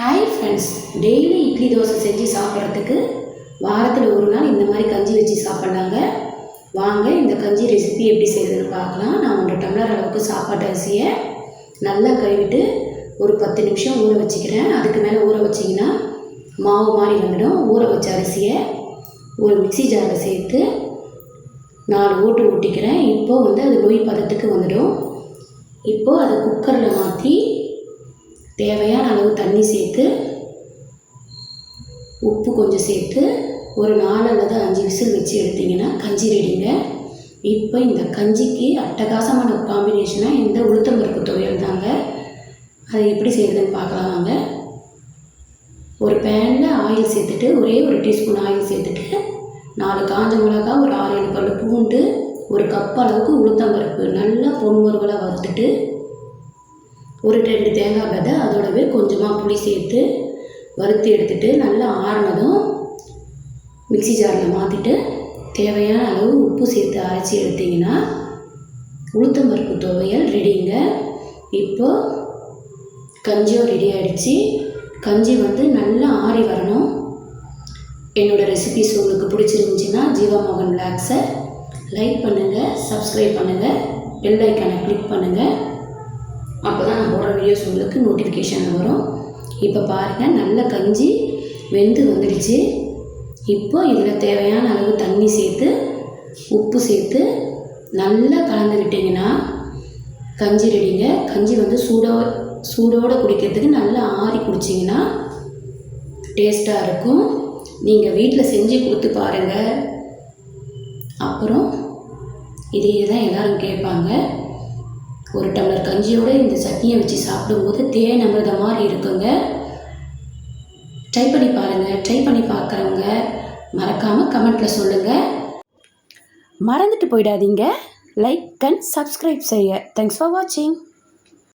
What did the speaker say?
Hi friends daily idli dosa செஞ்சு சாப்பிட்றதுக்கு வாரத்தில் ஒரு நாள் இந்த மாதிரி கஞ்சி வச்சு சாப்பிட்லாங்க. வாங்க இந்த கஞ்சி ரெசிபி எப்படி செய்யுதுன்னு பார்க்கலாம். நான் ஒரு டம்ளர் அளவுக்கு சாப்பாட்டு அரிசியை நல்லா கழுவிட்டு ஒரு பத்து நிமிஷம் ஊற வச்சுக்கிறேன். அதுக்கு மேலே ஊற வச்சிங்கன்னா மாவு மாதிரி வந்துடும். ஊற வச்ச அரிசியை ஒரு மிக்ஸி ஜாரில் சேர்த்து நாலு ஓட்டு ஊட்டிக்கிறேன். இப்போது வந்து அது நொய் பதத்துக்கு வந்துடும். இப்போது அதை குக்கரில் மாற்றி தேவையான அளவு தண்ணி சேர்த்து உப்பு கொஞ்சம் சேர்த்து ஒரு நாலு அல்லது அஞ்சு விசில் வச்சு எடுத்திங்கன்னா கஞ்சி ரெடிங்க. இப்போ இந்த கஞ்சிக்கு அட்டகாசமான காம்பினேஷனாக இந்த உளுத்தம்பருப்பு துவையல் தாங்க. அதை எப்படி செய்யுதுன்னு பார்க்கலாம் வாங்க. ஒரு பேனில் ஆயில் சேர்த்துட்டு ஒரே ஒரு டீஸ்பூன் ஆயில் சேர்த்துட்டு நாலு காஞ்ச மிளகா ஒரு ஆறு ஏழு பல்லு பூண்டு ஒரு கப் அளவுக்கு உளுத்தம்பருப்பு நல்லா பொன்முருவலாக வறுத்துட்டு ஒரு ரெண்டு தேங்காய் விதை அதோடவே கொஞ்சமாக புளி சேர்த்து வறுத்து எடுத்துட்டு நல்லா ஆறினதும் மிக்ஸி ஜாரில் மாற்றிட்டு தேவையான அளவு உப்பு சேர்த்து அரைச்சி எடுத்திங்கன்னா உளுத்தம்பருப்பு துவையல் ரெடிங்க. இப்போ கஞ்சியும் ரெடி ஆகிடுச்சு கஞ்சி வந்து நல்லா ஆறி வரணும். என்னோடய ரெசிபிஸ் உங்களுக்கு பிடிச்சிருந்துச்சின்னா ஜீவா மோகன் பிளாக்ஸை லைக் பண்ணுங்கள் சப்ஸ்கிரைப் பண்ணுங்கள் பெல் ஐக்கானை கிளிக் பண்ணுங்கள் அப்போ தான் நான் போடுற வீடியோஸ் உங்களுக்கு நோட்டிஃபிகேஷன் வரும். இப்போ பாருங்கள் நல்ல கஞ்சி வெந்து வந்துடுச்சு. இப்போ இதில் தேவையான அளவு தண்ணி சேர்த்து உப்பு சேர்த்து நல்லா கலந்து விட்டிங்கன்னா கஞ்சி ரெடிங்க. கஞ்சி வந்து சூடோ சூடோடு குடிக்கிறதுக்கு நல்லா ஆறி குடிச்சிங்கன்னா டேஸ்ட்டாக இருக்கும். நீங்கள் வீட்டில் செஞ்சு கொடுத்து பாருங்கள் அப்புறம் இதே தான் எல்லோரும் கேட்பாங்க. ஒரு டம்ளர் கஞ்சியோடு இந்த சட்னியை வச்சு சாப்பிடும்போது தேன் அமிர்த மாதிரி இருக்குங்க. ட்ரை பண்ணி பாருங்கள் ட்ரை பண்ணி பார்க்குறவங்க மறக்காமல் கமெண்ட்டில் சொல்லுங்கள் மறந்துட்டு போயிடாதீங்க. லைக் அண்ட் சப்ஸ்கிரைப் செய்ய. தேங்க்ஸ் ஃபார் வாட்சிங்